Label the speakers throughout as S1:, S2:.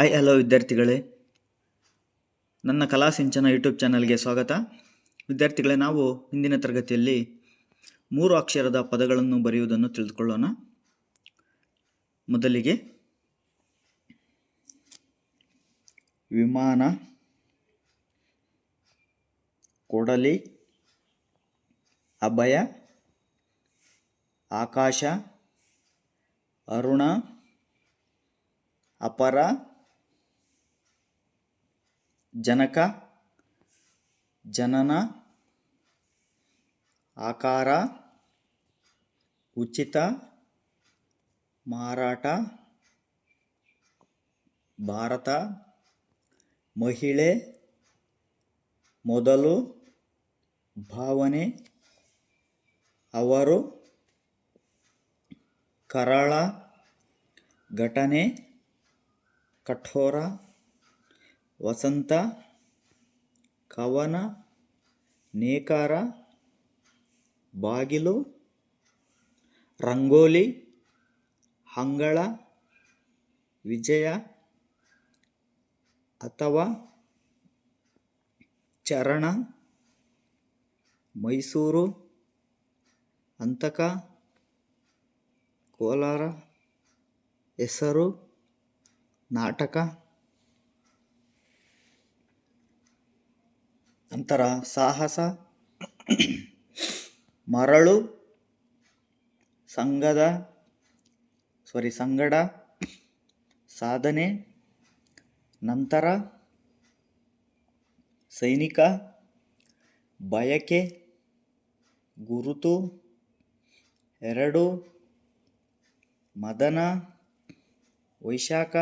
S1: Hi hello ವಿದ್ಯಾರ್ಥಿಗಳೇ. ನನ್ನ ಕಲಾ ಸಿಂಚನ ಯೂಟ್ಯೂಬ್ ಚಾನಲ್ಗೆ ಸ್ವಾಗತ. ವಿದ್ಯಾರ್ಥಿಗಳೇ, ನಾವು ಹಿಂದಿನ ತರಗತಿಯಲ್ಲಿ ಮೂರು ಅಕ್ಷರದ ಪದಗಳನ್ನು ಬರೆಯುವುದನ್ನು ತಿಳಿದುಕೊಳ್ಳೋಣ. ಮೊದಲಿಗೆ ವಿಮಾನ, ಕೊಡಲಿ, ಅಭಯ, ಆಕಾಶ, ಅರುಣ, ಅಪರ ಜನಕ ಜನನ ಆಕಾರ ಉಚಿತ ಮಾರಾಟ ಭಾರತ ಮಹಿಳೆ ಮೊದಲು ಭಾವನೆ ಅವರು ಕರಾಳ ಘಟನೆ ಕಠೋರ ವಸಂತ ಕವನ ನೇಕಾರ ಬಾಗಿಲು ರಂಗೋಲಿ ಹಂಗಳ ವಿಜಯ ಅಥವಾ ಚರಣ ಮೈಸೂರು ಅಂತಕ ಕೋಲಾರ ಹೆಸರು ನಾಟಕ. ನಂತರ ಸಾಹಸ, ಮರಳು, ಸಂಘದ ಸಾರಿ ಸಂಗಡ, ಸಾಧನೆ, ನಂತರ ಸೈನಿಕ, ಬಯಕೆ, ಗುರುತು, ಎರಡು, ಮದನ, ವೈಶಾಖ,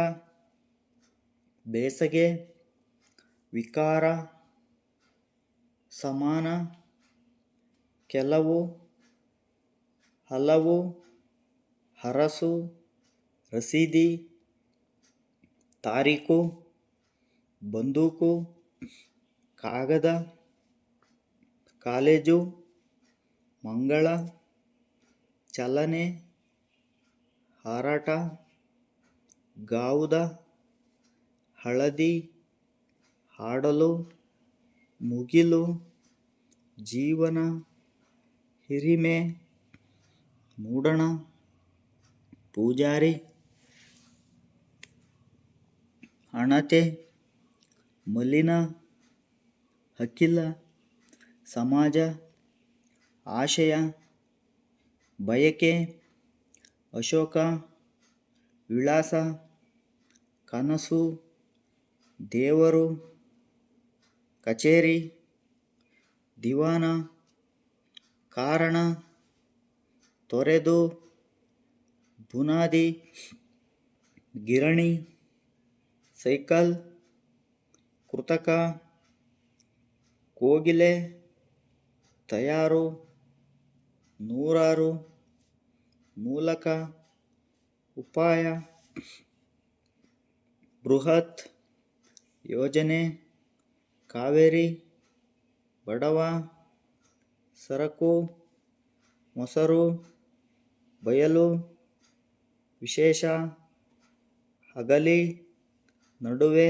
S1: ಬೇಸಗೆ, ವಿಕಾರ. ಸಮಾನ, ಕೆಲವು, ಹಲವು, ಹರಸು, ರಸೀದಿ, ತಾರೀಕು, ಬಂದೂಕು, ಕಾಗದ, ಕಾಲೇಜು, ಮಂಗಳ, ಚಲನೆ, ಹಾರಾಟ, ಗಾವುದ, ಹಳದಿ, ಹಾಡಲು, ಮುಗಿಲು. ಜೀವನ ಹಿರಿಮೆ, ಮೂಡಣ, ಪೂಜಾರಿ ಹಣತೆ ಮಲಿನ, ಅಖಿಲ, ಸಮಾಜ, ಆಶಯ, ಬಯಕೆ, ಅಶೋಕ, ವಿಳಾಸ, ಕನಸು, ದೇವರು, ಕಚೇರಿ. ದಿವಾನ, ಕಾರಣ, ತೊರೆದು, ಬುನಾದಿ, ಗಿರಣಿ, ಸೈಕಲ್, ಕೃತಕ, ಕೋಗಿಲೆ, ತಯಾರು, ನೂರಾರು, ಮೂಲಕ, ಉಪಾಯ, ಬೃಹತ್, ಯೋಜನೆ, ಕಾವೇರಿ ಬಡವ ಸರಕು ಮೊಸರು ಬಯಲು ವಿಶೇಷ ಹಗಲಿ ನಡುವೆ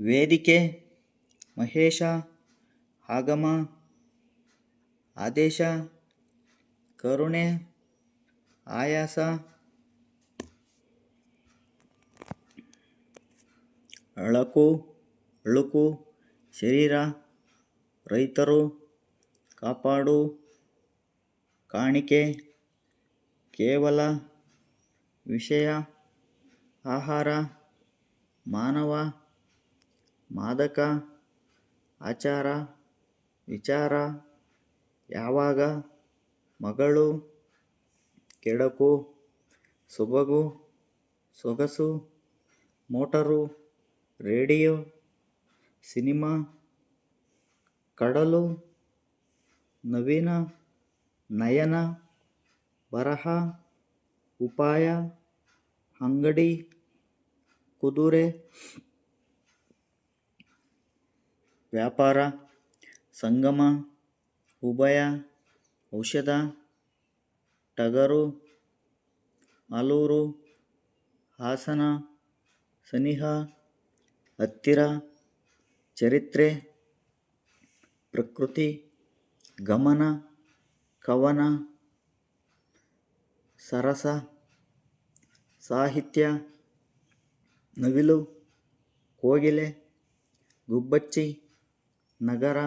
S1: ವೇದಿಕೆ ಮಹೇಶ ಆಗಮ ಆದೇಶ ಕರುಣೆ ಆಯಾಸ ಅಳಕು ಅಳುಕು ಶರೀರ, ರೈತರು ಕಾಪಾಡು. ಕಾಣಿಕೆ, ಕೇವಲ ವಿಷಯ, ಆಹಾರ, ಮಾನವ, ಮಾದಕ, ಆಚಾರ, ವಿಚಾರ, ಯಾವಾಗ ಮಗಳು ಕೆಡಕು, ಸೊಬಗು, ಸೊಗಸು, ಮೋಟರು, ರೇಡಿಯೋ ಸಿನಿಮಾ, ಕಡಲು, ನವೀನ, ನಯನ, ಬರಹ, ಉಪಾಯ, ಅಂಗಡಿ, ಕುದುರೆ, ವ್ಯಾಪಾರ, ಸಂಗಮ, ಉಭಯ, ಔಷಧ, ಟಗರು, ಆಲೂರು, ಹಾಸನ, ಸನಿಹ, ಹತ್ತಿರ. ಚರಿತ್ರೆ, ಪ್ರಕೃತಿ, ಗಮನ, ಕವನ, ಸರಸ, ಸಾಹಿತ್ಯ, ನವಿಲು, ಕೋಗಿಲೆ, ಗುಬ್ಬಚ್ಚಿ, ನಗರ,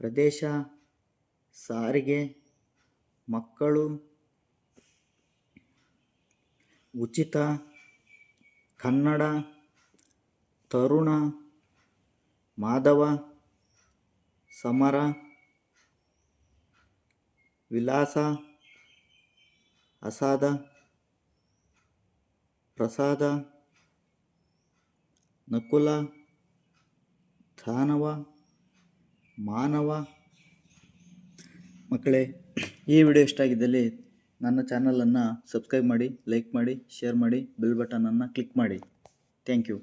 S1: ಪ್ರದೇಶ, ಸಾರಿಗೆ, ಮಕ್ಕಳು, ಉಚಿತ, ಕನ್ನಡ, ತರುಣ ಮಾಧವ, ಸಮರ, ವಿಲಾಸ, ಅಸಾದ, ಪ್ರಸಾದ, ನಕುಲ ದಾನವ ಮಾನವ. ಮಕ್ಕಳೇ, ಈ ವಿಡಿಯೋ ಇಷ್ಟ ಆಗಿದ್ದಲ್ಲಿ ನನ್ನ ಚಾನಲನ್ನು ಸಬ್ಸ್ಕ್ರೈಬ್ ಮಾಡಿ, ಲೈಕ್ ಮಾಡಿ, ಶೇರ್ ಮಾಡಿ, ಬೆಲ್ ಬಟನನ್ನು ಕ್ಲಿಕ್ ಮಾಡಿ. Thank you.